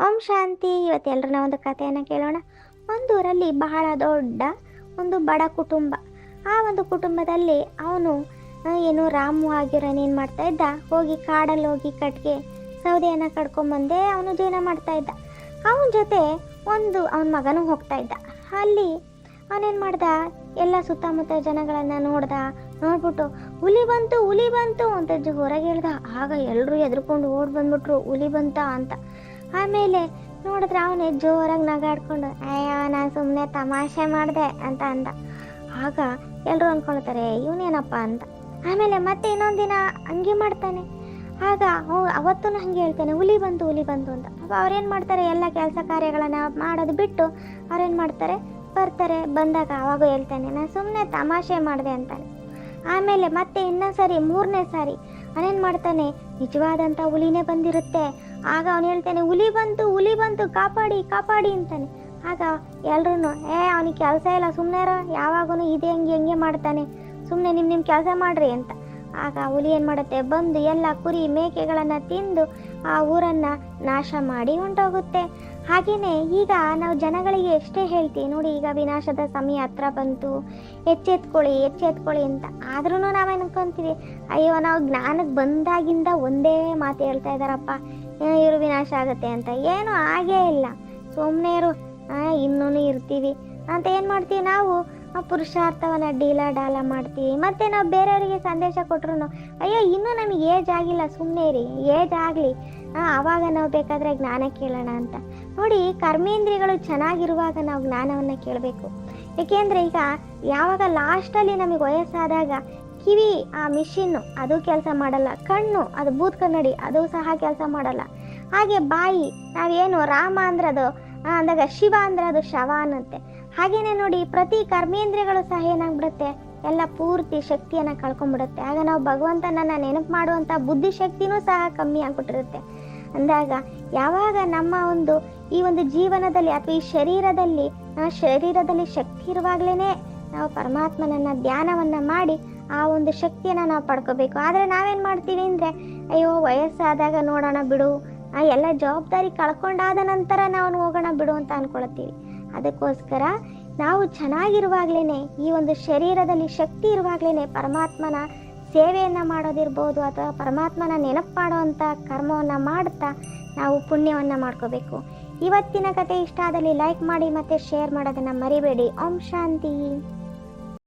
ಓಂ ಶಾಂತಿ. ಇವತ್ತೆಲ್ಲರನ್ನ ಒಂದು ಕಥೆಯನ್ನು ಕೇಳೋಣ. ಒಂದೂರಲ್ಲಿ ಬಹಳ ದೊಡ್ಡ ಒಂದು ಬಡ ಕುಟುಂಬ. ಆ ಒಂದು ಕುಟುಂಬದಲ್ಲಿ ಅವನು ಏನು ರಾಮು ಆಗಿರೋನು ಏನು ಮಾಡ್ತಾ ಇದ್ದ? ಹೋಗಿ ಕಾಡಲ್ಲಿ ಹೋಗಿ ಕಟ್ಗೆ ಸೌದೆಯನ್ನು ಕಡ್ಕೊಂಬಂದೆ ಅವನು ಜೀವನ ಮಾಡ್ತಾ ಇದ್ದ. ಅವನ ಜೊತೆ ಒಂದು, ಅವನ ಮಗನೂ ಹೋಗ್ತಾ ಇದ್ದ. ಅಲ್ಲಿ ಅವನೇನು ಮಾಡ್ದ? ಎಲ್ಲ ಸುತ್ತಮುತ್ತ ಜನಗಳನ್ನು ನೋಡ್ದ. ನೋಡ್ಬಿಟ್ಟು, ಹುಲಿ ಬಂತು ಹುಲಿ ಬಂತು ಅಂತ ಹೊರಗೆ ಹೇಳ್ದ. ಆಗ ಎಲ್ಲರೂ ಎದ್ರುಕೊಂಡು ಓಡ್ ಬಂದ್ಬಿಟ್ರು. ಹುಲಿ ಬಂತ ಅಂತ. ಆಮೇಲೆ ನೋಡಿದ್ರೆ ಅವನೇ ಜೋರಾಗಿ ನಗಾಡ್ಕೊಂಡು, ಅಯ್ಯೋ, ನಾನು ಸುಮ್ಮನೆ ತಮಾಷೆ ಮಾಡಿದೆ ಅಂತ ಅಂದ. ಆಗ ಎಲ್ಲರೂ ಅಂದ್ಕೊಳ್ತಾರೆ ಇವನೇನಪ್ಪ ಅಂತ. ಆಮೇಲೆ ಮತ್ತೆ ಇನ್ನೊಂದು ದಿನ ಹಂಗೆ ಮಾಡ್ತಾನೆ. ಆಗ ಅವತ್ತೂ ಹಂಗೆ ಹೇಳ್ತಾನೆ, ಹುಲಿ ಬಂತು ಹುಲಿ ಬಂತು ಅಂತ. ಅವ್ರೇನು ಮಾಡ್ತಾರೆ, ಎಲ್ಲ ಕೆಲಸ ಕಾರ್ಯಗಳನ್ನ ಮಾಡೋದು ಬಿಟ್ಟು ಅವ್ರೇನು ಮಾಡ್ತಾರೆ, ಬರ್ತಾರೆ. ಬಂದಾಗ ಅವಾಗ ಹೇಳ್ತಾನೆ, ನಾನು ಸುಮ್ಮನೆ ತಮಾಷೆ ಮಾಡಿದೆ ಅಂತಾನೆ. ಆಮೇಲೆ ಮತ್ತೆ ಇನ್ನೊಂದು ಸಾರಿ ಮೂರನೇ ಸಾರಿ ಅವನೇನು ಮಾಡ್ತಾನೆ ನಿಜವಾದಂಥ ಹುಲಿನೇ ಬಂದಿರುತ್ತೆ. ಆಗ ಅವನು ಹೇಳ್ತಾನೆ, ಹುಲಿ ಬಂತು ಹುಲಿ ಬಂತು, ಕಾಪಾಡಿ ಕಾಪಾಡಿ ಅಂತಾನೆ. ಆಗ ಎಲ್ರೂ ಏ, ಅವನಿಗೆ ಕೆಲಸ ಇಲ್ಲ ಸುಮ್ಮನೆ ಯಾವಾಗೂ ಇದೆ ಹಂಗೆ ಹೆಂಗೆ ಮಾಡ್ತಾನೆ. ಸುಮ್ಮನೆ ನಿಮ್ಮ ನಿಮ್ಮ ಕೆಲಸ ಮಾಡ್ರಿ ಅಂತ. ಆಗ ಹುಲಿ ಏನು ಮಾಡುತ್ತೆ, ಬಂದು ಎಲ್ಲ ಕುರಿ ಮೇಕೆಗಳನ್ನು ತಿಂದು ಆ ಊರನ್ನು ನಾಶ ಮಾಡಿ ಉಂಟೋಗುತ್ತೆ. ಹಾಗೆಯೇ ಈಗ ನಾವು ಜನಗಳಿಗೆ ಎಷ್ಟೇ ಹೇಳ್ತೀವಿ, ನೋಡಿ, ಈಗ ವಿನಾಶದ ಸಮಯ ಹತ್ರ ಬಂತು, ಎಚ್ಚೆತ್ಕೊಳ್ಳಿ ಎಚ್ಚೆತ್ಕೊಳ್ಳಿ ಅಂತ. ಆದ್ರೂ ನಾವೇನು ಅನ್ಕೊಂತೀವಿ, ಅಯ್ಯೋ, ನಾವು ಜ್ಞಾನಕ್ಕೆ ಬಂದಾಗಿಂದ ಒಂದೇ ಮಾತು ಹೇಳ್ತಾ ಇದ್ದಾರಪ್ಪ ಇವರು ವಿನಾಶ ಆಗುತ್ತೆ ಅಂತ. ಏನು ಆಗೇ ಇಲ್ಲ. ಸುಮ್ಮನೆ ಇರು. ಇನ್ನೂ ಇರ್ತೀವಿ. ಅಂತ ಏನು ಮಾಡ್ತೀವಿ ನಾವು? ಪುರುಷಾರ್ಥವನ್ನ ಡೀಲ, ಡಾಲ ಮಾಡ್ತೀವಿ. ಮತ್ತೆ ನಾವು ಬೇರೆಯವರಿಗೆ ಸಂದೇಶ ಕೊಟ್ರು ಅಯ್ಯೋ, ಇನ್ನೂ ನಮಗೆ ಏಜ್ ಆಗಿಲ್ಲ. ಸುಮ್ಮನೆ ರೀ ಏಜ್ ಆಗಲಿ. ಆವಾಗ ನಾವು ಬೇಕಾದರೆ ಜ್ಞಾನ ಕೇಳೋಣ ಅಂತ. ನೋಡಿ ಕರ್ಮೇಂದ್ರಿಯಗಳು ಚೆನ್ನಾಗಿರುವಾಗ ನಾವು ಜ್ಞಾನವನ್ನು ಕೇಳಬೇಕು. ಏಕೆಂದರೆ ಈಗ ಯಾವಾಗ ಲಾಸ್ಟಲ್ಲಿ ನಮಗೆ ವಯಸ್ಸಾದಾಗ ಕಿವಿ, ಆ ಮಿಷಿನ್ನು ಅದು ಕೆಲಸ ಮಾಡಲ್ಲ. ಕಣ್ಣು, ಅದು ಬೂತ್ ಕನ್ನಡಿ, ಅದು ಸಹ ಕೆಲಸ ಮಾಡಲ್ಲ. ಹಾಗೆ ಬಾಯಿ, ನಾವೇನು ರಾಮ ಅಂದ್ರೆ ಅದು ಅಂದಾಗ ಶಿವ ಅಂದ್ರೆ ಅದು ಶವ ಅನ್ನುತ್ತೆ. ಹಾಗೇನೆ ನೋಡಿ, ಪ್ರತಿ ಕರ್ಮೇಂದ್ರಿಯಗಳು ಸಹ ಏನಾಗ್ಬಿಡುತ್ತೆ? ಎಲ್ಲ ಪೂರ್ತಿ ಶಕ್ತಿಯನ್ನು ಕಳ್ಕೊಂಡ್ಬಿಡುತ್ತೆ ಆಗ ನಾವು ಭಗವಂತನನ್ನ ನೆನಪು ಮಾಡುವಂಥ ಬುದ್ಧಿಶಕ್ತಿನೂ ಸಹ ಕಮ್ಮಿ ಆಗ್ಬಿಟ್ಟಿರುತ್ತೆ. ಅಂದಾಗ ಯಾವಾಗ ನಮ್ಮ ಒಂದು, ಈ ಒಂದು ಜೀವನದಲ್ಲಿ ಅಥವಾ ಈ ಶರೀರದಲ್ಲಿ ಶರೀರದಲ್ಲಿ ಶಕ್ತಿ ಇರುವಾಗಲೇ ನಾವು ಪರಮಾತ್ಮನನ್ನ ಧ್ಯಾನವನ್ನ ಮಾಡಿ ಆ ಒಂದು ಶಕ್ತಿಯನ್ನು ನಾವು ಪಡ್ಕೋಬೇಕು. ಆದರೆ ನಾವೇನು ಮಾಡ್ತೀವಿ ಅಂದರೆ, ಅಯ್ಯೋ ವಯಸ್ಸಾದಾಗ ನೋಡೋಣ ಬಿಡು, ಆ ಎಲ್ಲ ಜವಾಬ್ದಾರಿ ಕಳ್ಕೊಂಡಾದ ನಂತರ ನಾವು ಹೋಗೋಣ ಬಿಡು ಅಂತ ಅನ್ಕೊಳ್ತೀವಿ. ಅದಕ್ಕೋಸ್ಕರ ನಾವು ಚೆನ್ನಾಗಿರುವಾಗ್ಲೇ ಈ ಒಂದು ಶರೀರದಲ್ಲಿ ಶಕ್ತಿ ಇರುವಾಗಲೇ ಪರಮಾತ್ಮನ ಸೇವೆಯನ್ನು ಮಾಡೋದಿರ್ಬೋದು ಅಥವಾ ಪರಮಾತ್ಮನ ನೆನಪು ಮಾಡುವಂಥ ಕರ್ಮವನ್ನು ಮಾಡ್ತಾ ನಾವು ಪುಣ್ಯವನ್ನು ಮಾಡ್ಕೋಬೇಕು. ಇವತ್ತಿನ ಕತೆ ಇಷ್ಟ ಆದಲ್ಲಿ ಲೈಕ್ ಮಾಡಿ ಮತ್ತು ಶೇರ್ ಮಾಡೋದನ್ನು ಮರಿಬೇಡಿ. ಓಂ ಶಾಂತಿ.